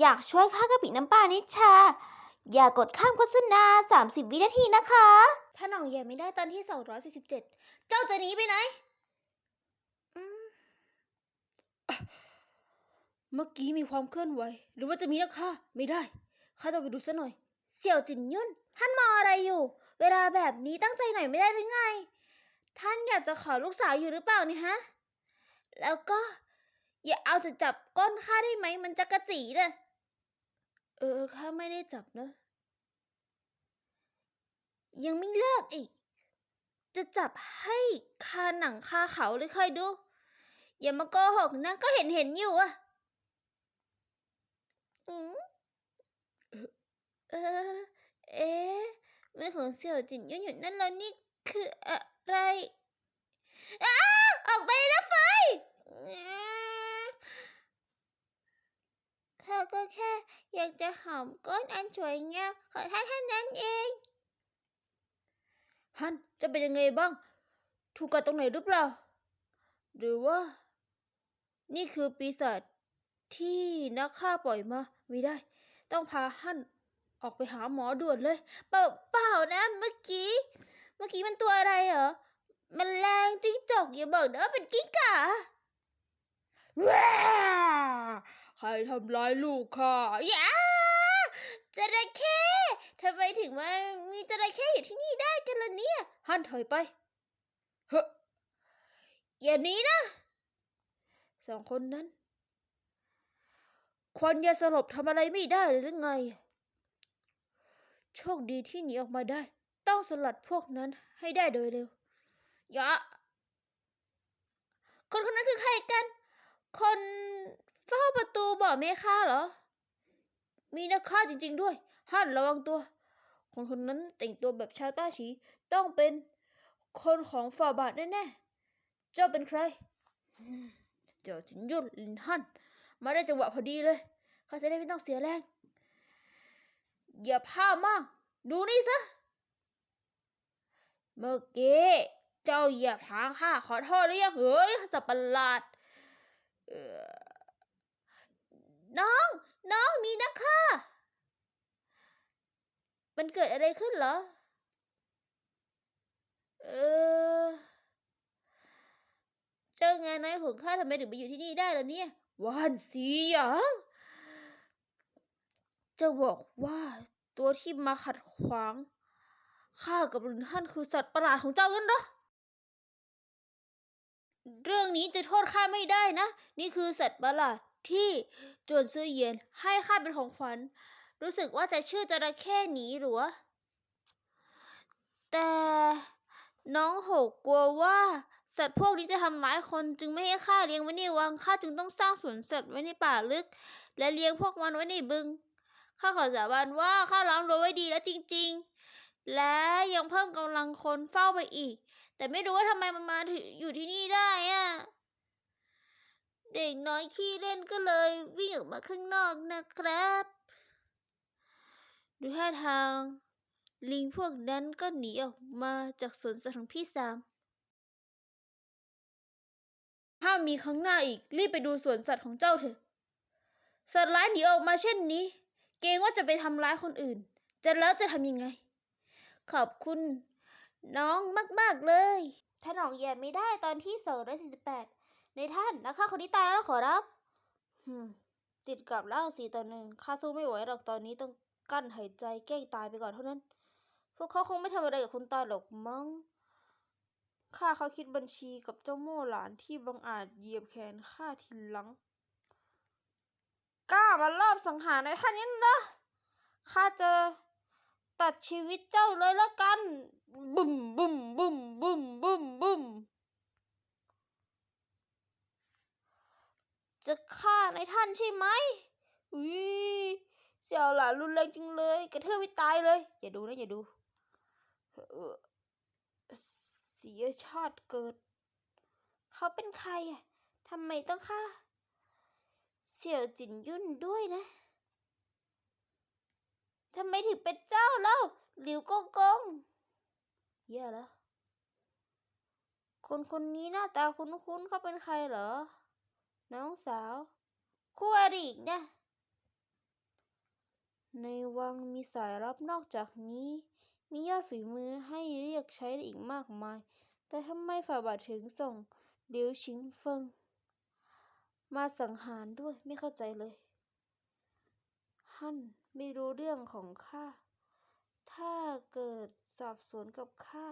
อยากช่วยข้ากะปิน้ำปลานิชา อย่ากดข้ามโฆษณา 30 วินาทีนะคะ ถ้าน่องแย่ไม่ได้ตอนที่ 247 เจ้าจะหนีไปไหนอืมเมื่อกี้มีความเคลื่อนไหว หรือว่าจะมีนักฆ่าไม่ได้ข้าต้องไปดูซะหน่อย เสี่ยวจินยุ่น ท่านมองอะไรอยู่ เวลาแบบนี้ตั้งใจหน่อยไม่ได้หรือไง ท่านอยากจะขอลูกสาวอยู่หรือเปล่านี่ฮะ แล้วก็ อย่าเอาจะจับก้นข้าได้ไหม มันจะกระจีน่ะเออข้าไม่ได้จับนะ ยังไม่เลิกอีก จะจับให้คาหนังคาเขาเลยคอยดู อย่ามาโกหกนะ ก็เห็นเห็นอยู่อะอืมเออ เอ๊ะมือของเสี่ยวจินยุ่นอยู่นั่นแล้วนี่คืออะไรอ้าออกไปเลยนะไฟอื้อ ข้าก็แค่อยากจะหอมก้นอันสวยงามของท่านเท่านั้นเองฮันจะเป็นยังไงบ้าง ถูกกัดตรงไหนหรือเปล่า หรือว่า นี่คือปีศาจที่นักฆ่าปล่อยมา ไม่ได้ ต้องพาฮันออกไปหาหมอด่วนเลย เปล่าเปล่านะเมื่อกี้ เมื่อกี้มันตัวอะไรเหรอ มันแรงจิ้งจกอย่าบอกนะว่าเป็นกิ้งก่าว้า ใครทำร้ายลูกข้าอย่าจระเข้ทำไมถึงมามีจระเข้อยู่ที่นี่ได้กันล่ะเนี่ยฮันถอยไปเฮ้ออย่านีนะสองคนนั้น ควันยาสลบทำอะไรไม่ได้เลยหรือไง โชคดีที่หนีออกมาได้ ต้องสลัดพวกนั้นให้ได้โดยเร็ว อย่าคนคนนั้นคือใครกัน คน เฝ้าประตูบ่อเมฆาเหรอ มีนักฆ่าจริง ๆ ด้วยฮั่นระวังตัว คนคนนั้นแต่งตัวแบบชาวต้าฉีต้องเป็นคนของฝ่าบาทแน่ๆ เจ้าเป็นใคร เจ้าจินยุนลินฮั่นมาได้จังหวะพอดีเลยข้าจะได้ไม่ต้องเสียแรงอย่าพลาดมาก ดูนี่ซะ เมื่อกี้เจ้าเหยียบหางข้าขอโทษหรือยังเฮ้ยสัตว์ประหลาด เออ น้อง น้องมีนักฆ่ามันเกิดอะไรขึ้นเหรอ เออ เจ้างานน้อยของข้าทำไมถึงมาอยู่ที่นี่ได้ล่ะเนี่ย วานสีหยางจะบอกว่าตัวที่มาขัดขวางข้ากับลุนฮั่นคือสัตว์ประหลาดของเจ้ากันเหรอ เรื่องนี้จะโทษข้าไม่ได้นะ นี่คือสัตว์ประหลาด ที่จวนซื้อเย็นให้ข้าเป็นของขวัญ รู้สึกว่าจะชื่อจระเข้หนีหรัวแต่น้องหกกลัวว่าสัตว์พวกนี้จะทำร้ายคนจึงไม่ให้ข้าเลี้ยงไว้ในวังข้าจึงต้องสร้างสวนสัตว์ไว้ในป่าลึก และเลี้ยงพวกมันไว้ในบึงข้าขอสาบานว่าข้าล้อมรั้วไว้ดีแล้วจริง ๆ และยังเพิ่มกำลังคนเฝ้าไปอีก แต่ไม่รู้ว่าทำไมมันมาถึงอยู่ที่นี่ได้อะ เด็กน้อยขี้เล่นก็เลยวิ่งออกมาข้างนอกนะครับ ดูท่าทาง ลิงพวกนั้นก็หนีออกมาจากสวนสัตว์ของพี่สามถ้ามีครั้งหน้าอีกรีบไปดูสวนสัตว์ของเจ้าเถอะ สัตว์ร้ายหนีออกมาเช่นนี้ เกรงว่าจะไปทำร้ายคนอื่น จะแล้วจะทำยังไง ขอบคุณ น้องมาก ๆ เลย ถ้าหนองแย่ไม่ได้ตอนที่ 248 ในท่านนักฆ่าคนนี้ตายแล้วขอรับติดกับแล้วสี่ต่อหนึ่งข้าสู้ไม่ไหวหรอกตอนนี้ต้องกั้นหายใจแกล้งตายไปก่อนเท่านั้น พวกเขาคงไม่ทำอะไรกับคนตายหรอกมั้งข้าเขาคิดบัญชีกับเจ้าโม่หลานที่บังอาจเหยียบแขนข้าทีหลังกล้ามาลอบสังหารในท่านนี้นะข้าจะตัดชีวิตเจ้าเลยละกันบึมบึมบึมบึมบึมบึม จะฆ่าในท่านใช่ไหมอุ้ยเสี่ยวหลานรุนแรงจังเลย กระเทือไม่ตายเลย อย่าดูนะอย่าดูเสียชาติเกิด เขาเป็นใครอะทำไมต้องฆ่า เสี่ยวจินยุ่นด้วยนะทำไมถึงเป็นเจ้าเล่าหลิวกงกงแย่แล้วคนคนนี้หน้าตาคุ้นๆเขาเป็นใครเหรอ น้องสาว คู่อริอีกนะ ในวังมีสายลับนอกจากนี้ มียอดฝีมือให้เรียกใช้ได้อีกมากมาย แต่ทำไมฝ่าบาทถึงส่งหลิวชิงเฟิง มาสังหารด้วยไม่เข้าใจเลย ฮั่นไม่รู้เรื่องของข้า ถ้าเกิดสอบสวนกับข้า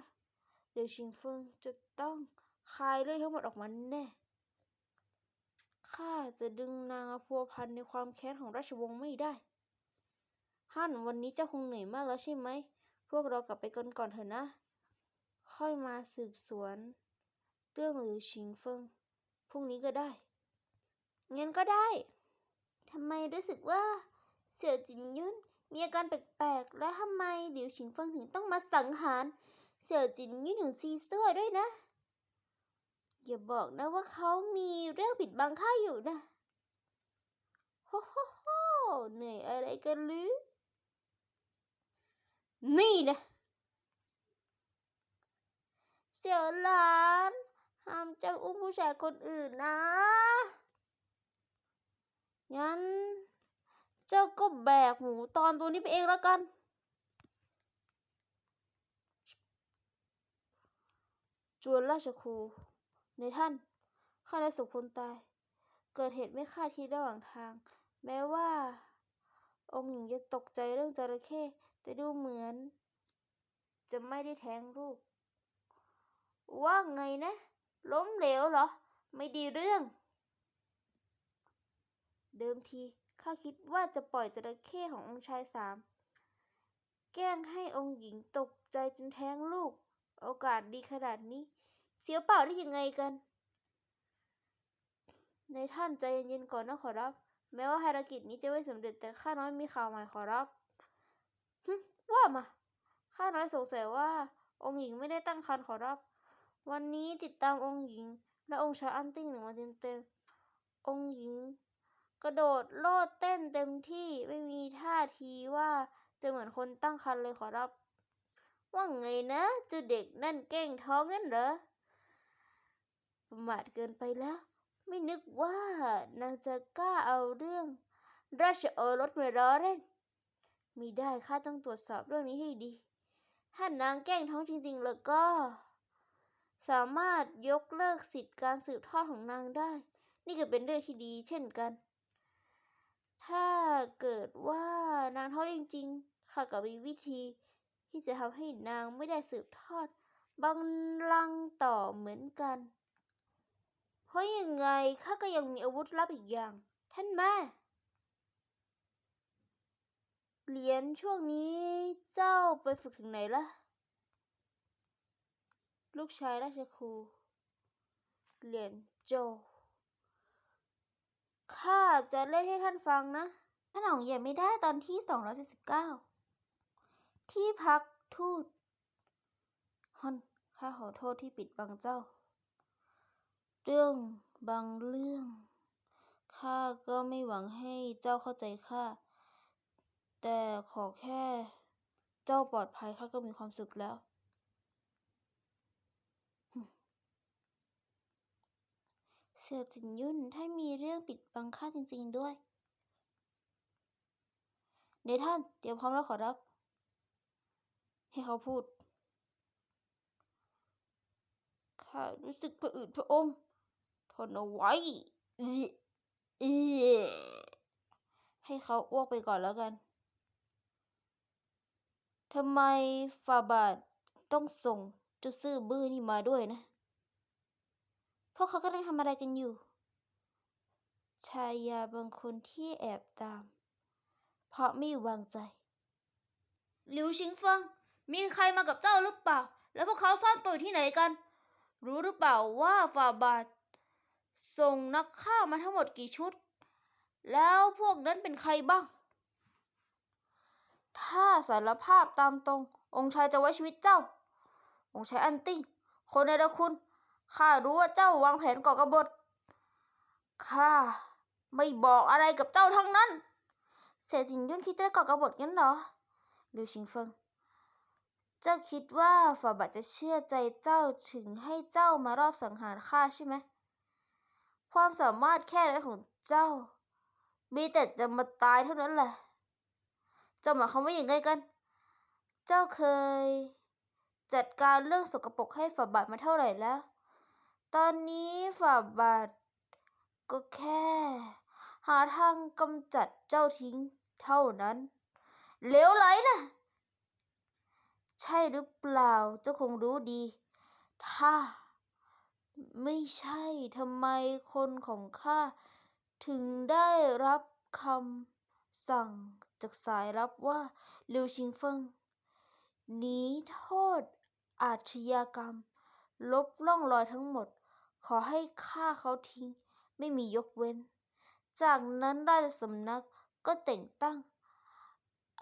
หลิวชิงเฟิงจะต้องคายเรื่องทั้งหมดออกมาแน่ ข้าจะดึงนางพัวพันในความแค้นของราชวงศ์ไม่ได้ ฮั่นวันนี้เจ้าคงเหนื่อยมากแล้วใช่ไหม พวกเรากลับไปกันก่อนเถอะนะ ค่อยมาสืบสวนเรื่องหลิวชิงเฟิงพรุ่งนี้ก็ได้ เงั้นก็ได้ ทำไมรู้สึกว่า เสี่ยวจินยุนมีอาการแปลกๆ และทำไมหลิวชิงเฟิงถึงต้องมาสังหาร เสี่ยวจินยุนถึงซีซั่วด้วยนะ อย่าบอกนะว่าเขามีเรื่องปิดบังข้าอยู่นะโฮโฮโฮเหนื่อยอะไรกันหรือ นี่นะ เสี่ยวหลานห้ามเจ้าอุ้มผู้ชายคนอื่นนะ งั้น เจ้าก็แบกหมูตอนตัวนี้ไปเองแล้วกัน จวนราชครู ในท่าน ข้าได้ศพคนตาย เกิดเหตุไม่คาดคิดระหว่างทาง แม้ว่า องค์หญิงจะตกใจเรื่องจระเข้แต่ดูเหมือน จะไม่ได้แท้งลูก ว่าไงนะ ล้มเหลวเหรอ ไม่ดีเรื่อง เดิมทีข้าคิดว่าจะปล่อยจระเข้ขององค์ชายสาม แกล้งให้องค์หญิงตกใจจนแท้งลูก โอกาสดีขนาดนี้ เสียเปล่าได้ยังไงกัน ในท่านใจเย็นๆก่อนนะขอรับ แม้ว่าภารกิจนี้จะไม่สำเร็จแต่ข้าน้อยมีข่าวใหม่ขอรับว่ามา ข้าน้อยสงสัยว่า องค์หญิงไม่ได้ตั้งครรภ์ขอรับ วันนี้ติดตามองค์หญิง และองค์ชายอันติ้งหนึ่งวันเต็มๆ องค์หญิง กระโดดโลดเต้นเต็มที่ไม่มีท่าทีว่าจะเหมือนคนตั้งครรภ์เลยขอรับ ว่าไงนะเจ้าเด็กนั่นแกล้งท้องงั้นเหรอ ประมาทเกินไปแล้ว ไม่นึกว่านางจะกล้าเอาเรื่อง ราชโอรสมาล้อเล่นม่ได้ข้าต้องตรวจสอบเรื่องนี้ให้ดี ถ้านางแกล้งท้องจริง ๆ แล้วก็ สามารถยกเลิกสิทธิการสืบทอดของนางได้ นี่ก็เป็นเรื่องที่ดีเช่นกัน ถ้าเกิดว่านางท้องจริง ๆ ข้าก็มีวิธีที่จะทำให้นางไม่ได้สืบทอดบัลลังต่อเหมือนกัน ราะยังไงข้าก็ยังมีอาวุธลับอีกอย่าง ท่านแม่ เหรียญช่วงนี้เจ้าไปฝึกถึงไหนละลูกชายราชครูเหรียญโจ ข้าจะเล่นให้ท่านฟังนะ ท่านอ๋องเหยียบไม่ได้ตอนที่ 249 ที่พักทูตฮอนข้าขอโทษที่ปิดบังเจ้า เรื่องบางเรื่อง ข้าก็ไม่หวังให้เจ้าเข้าใจข้า แต่ขอแค่เจ้าปลอดภัยข้าก็มีความสุขแล้ว เสี่ยวจินยุ่นถ้ามีเรื่องปิดบังข้าจริง ๆด้วยเดท่านเตรียมพร้อมแล้วขอรับ ให้เขาพูด ข้ารู้สึกผะอืดผะอม ทนเอาไว้ให้เขาอ้วกไปก่อนแล้วกันทำไมฟาบาทต้องส่งเจ้าซื่อบื้อนี่มาด้วยนะ พวกเขากำลังทำอะไรกันอยู่ ชายาบางคนที่แอบตาม เพราะไม่วางใจหลิวชิงเฟิงมีใครมากับเจ้าหรือเปล่า แล้วพวกเขาซ่อนตัวที่ไหนกัน รู้หรือเปล่าว่าฝ่าบาท ส่งนักฆ่ามาทั้งหมดกี่ชุด แล้วพวกนั้นเป็นใครบ้าง ถ้าสารภาพตามตรง องค์ชายจะไว้ชีวิตเจ้า องค์ชายอันติ้งคนในระคุณ ข้ารู้ว่าเจ้าวางแผนก่อกบฏ ข้าไม่บอกอะไรกับเจ้าทั้งนั้น เสี่ยจินยุ่นคิดจะก่อกบฏงั้นเหรอลิวชิงเฟิง เจ้าคิดว่าฝ่าบาทจะเชื่อใจเจ้าถึงให้เจ้ามารอบสังหารข้าใช่ไหม ความสามารถแค่นั้นของเจ้า มีแต่จะมาตายเท่านั้นแหละ เจ้าหมายความว่าอย่างไงกัน เจ้าเคย จัดการเรื่องสกปรกให้ฝ่าบาทมาเท่าไหร่แล้ว ตอนนี้ฝ่าบาทก็แค่ หาทางกำจัดเจ้าทิ้งเท่านั้นเหลวไหลนะใช่หรือเปล่าเจ้าคงรู้ดี ถ้า ไม่ใช่ทำไมคนของข้าถึงได้รับคำสั่งจากสายลับว่าหลิวชิงเฟิงหนีโทษอาชญากรรม ลบร่องรอยทั้งหมด ขอให้ฆ่าเขาทิ้ง ไม่มียกเว้น จากนั้นราชสำนักก็แต่งตั้ง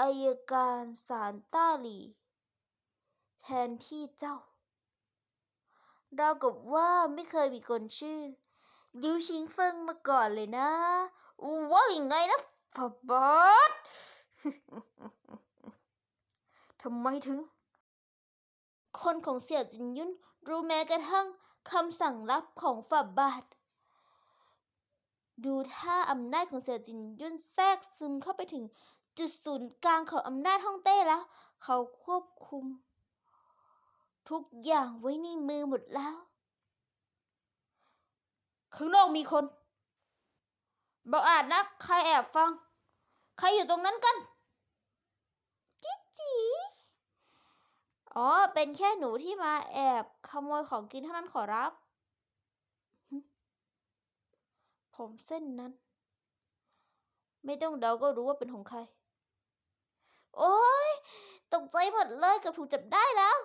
อายการศาลต้าหลี่แทนที่เจ้า ราวกับว่าไม่เคยมีคนชื่อหลิวชิงเฟิงมาก่อนเลยนะ ว่าอย่างไงนะฝาบาททำไมถึง คนของเสี่ยวจินยุนรู้แม้กระทั่งคำสั่งลับของฝาบาท ดูท่าอำนาจของเสี่ยวจินยุนแทรกซึมเข้าไปถึงจุดศูนย์กลางของอำนาจฮ่องเต้แล้ว เขาควบคุม ทุกอย่างไว้ในมือหมดแล้ว ข้างนอกมีคนบอกอาจนะ ใครแอบฟัง ใครอยู่ตรงนั้นกัน จิจีอ๋อ เป็นแค่หนูที่มาแอบขโมยของกินเท่านั้นขอรับ ผมเส้นนั้น ไม่ต้องเดาก็รู้ว่าเป็นของใคร โอ้ย ตกใจหมดเลยเกับถูกจับได้แล้ว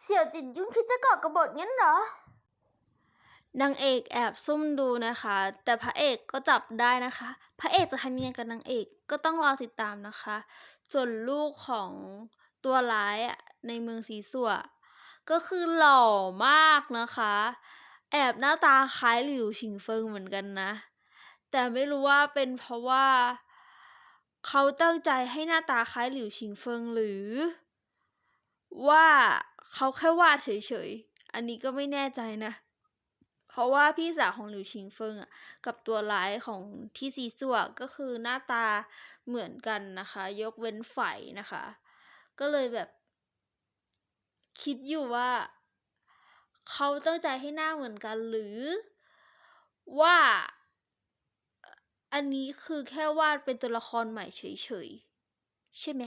เสี่ยวจินยุนคิดจะก่อกบฏงั้นเหรอนางเอกแอบซุ่มดูนะคะ แต่พระเอกก็จับได้นะคะ พระเอกจะทำยังไงกับนางเอกก็ต้องรอติดตามนะคะ ส่วนลูกของตัวร้ายอะในเมืองสีสัวก็คือหล่อมากนะคะ แอบหน้าตาคล้ายหลิวชิงเฟิงเหมือนกันนะ แต่ไม่รู้ว่าเป็นเพราะว่า เขาตั้งใจให้หน้าตาคล้ายหลิวชิงเฟิงหรือ ว่า เขาแค่วาดเฉยๆ อันนี้ก็ไม่แน่ใจนะ เพราะว่าพี่สาวของหลิวชิงเฟิงอะกับตัวร้ายของที่ซีซัวก็คือหน้าตาเหมือนกันนะคะ ยกเว้นไฝนะคะ ก็เลยแบบ คิดอยู่ว่า เขาตั้งใจให้หน้าเหมือนกันหรือว่าอันนี้คือแค่วาดเป็นตัวละครใหม่เฉยๆ ใช่ไหม